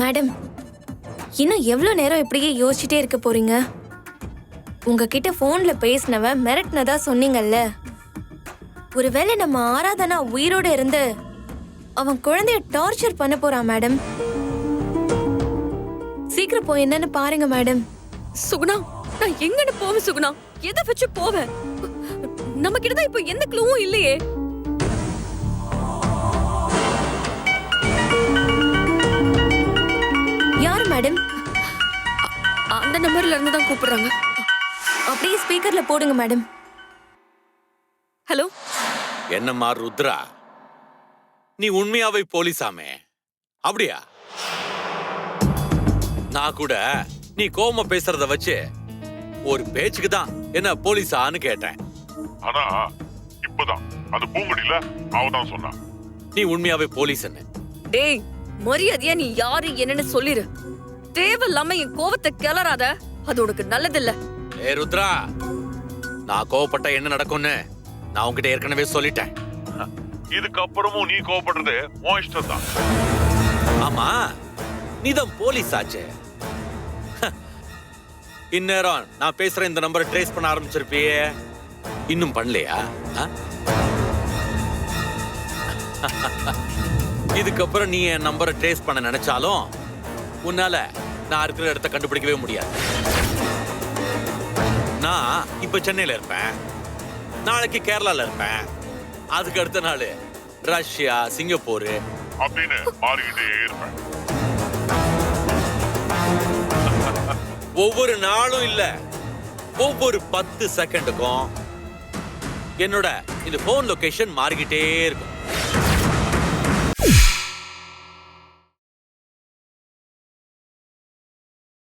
Madam இன்னும் எவ்வளோ நேரம் இப்படியே யோசிச்சுட்டே இருக்க போறீங்க? உங்ககிட்ட ஃபோனில் பேசினவன் மிரட்டினதா சொன்னீங்கல்ல. ஒருவேளை நம்ம ஆராதனா உயிரோடு இருந்து அவன் குழந்தைய டார்ச்சர் பண்ண போறான் மேடம்? சீக்கிரம் போய் என்னன்னு பாருங்க மேடம். சுகுணா நான் எங்கன்னு போவேன் சுகுணா? எதை வச்சு போவேன்? நம்ம கிட்ட தான் இப்போ எந்த க்ளூவும் இல்லையே. மேடம். அந்த நம்பர்ல இருந்து தான் கூப்பிடுறாங்க. அப்படியே ஸ்பீக்கர்ல போடுங்க மேடம். ஹலோ? என்னம்மா ருத்ரா? நீ உண்மையாவே போலீஸாமே. அப்படியா? நான் கூட நீ கோவமா பேசுறத வச்சு ஒரு பேச்சுக்கு தான் என்ன போலீஸான்னு கேட்டேன். ஆனா இப்பதான். அது பூங்குடியில அவ தான் சொன்னா. நீ உண்மையாவே போலீஸ்ன்னு. டேய் மரியாதையா நீ யாரு என்னன்னு சொல்லிரு. தேவையில்லாம என் கோவத்தை கிளறாத. அது உனக்கு நல்லதில்ல. ஏ ருத்ரா நான் கோவப்பட்ட என்ன நடக்கும்னு நான் உன்கிட்ட ஏற்கனவே சொல்லிட்டேன். இதுக்கப்புறமும் நீ கோவப்படுறது உன் இஷ்டம் தான் ஆமா நீதான் போலீஸ் ஆச்சே. ஹ. இந்நேரம் நான் பேசுற இந்த நம்பரை ட்ரேஸ் பண்ண ஆரம்பிச்சிருப்பியே. இன்னும் பண்ணலையா? இதுக்கப்புறம் நீ என் நம்பரை ட்ரேஸ் பண்ண நினைச்சாலும் உன்னால நான் இருக்கிற இடத்த கண்டுபிடிக்கவே முடியாது. நான் இப்ப சென்னையில இருப்பேன். நாளைக்கு கேரளால இருப்பேன். அதுக்கு அடுத்த நாள் ரஷ்யா சிங்கப்பூர். அப்படின்னு மாறிக்கிட்டே இருப்பேன். ஒவ்வொரு நாளும் இல்ல. ஒவ்வொரு பத்து செகண்டுக்கும் என்னோட இந்த போன் லொகேஷன் மாறிக்கிட்டே இருக்கும்.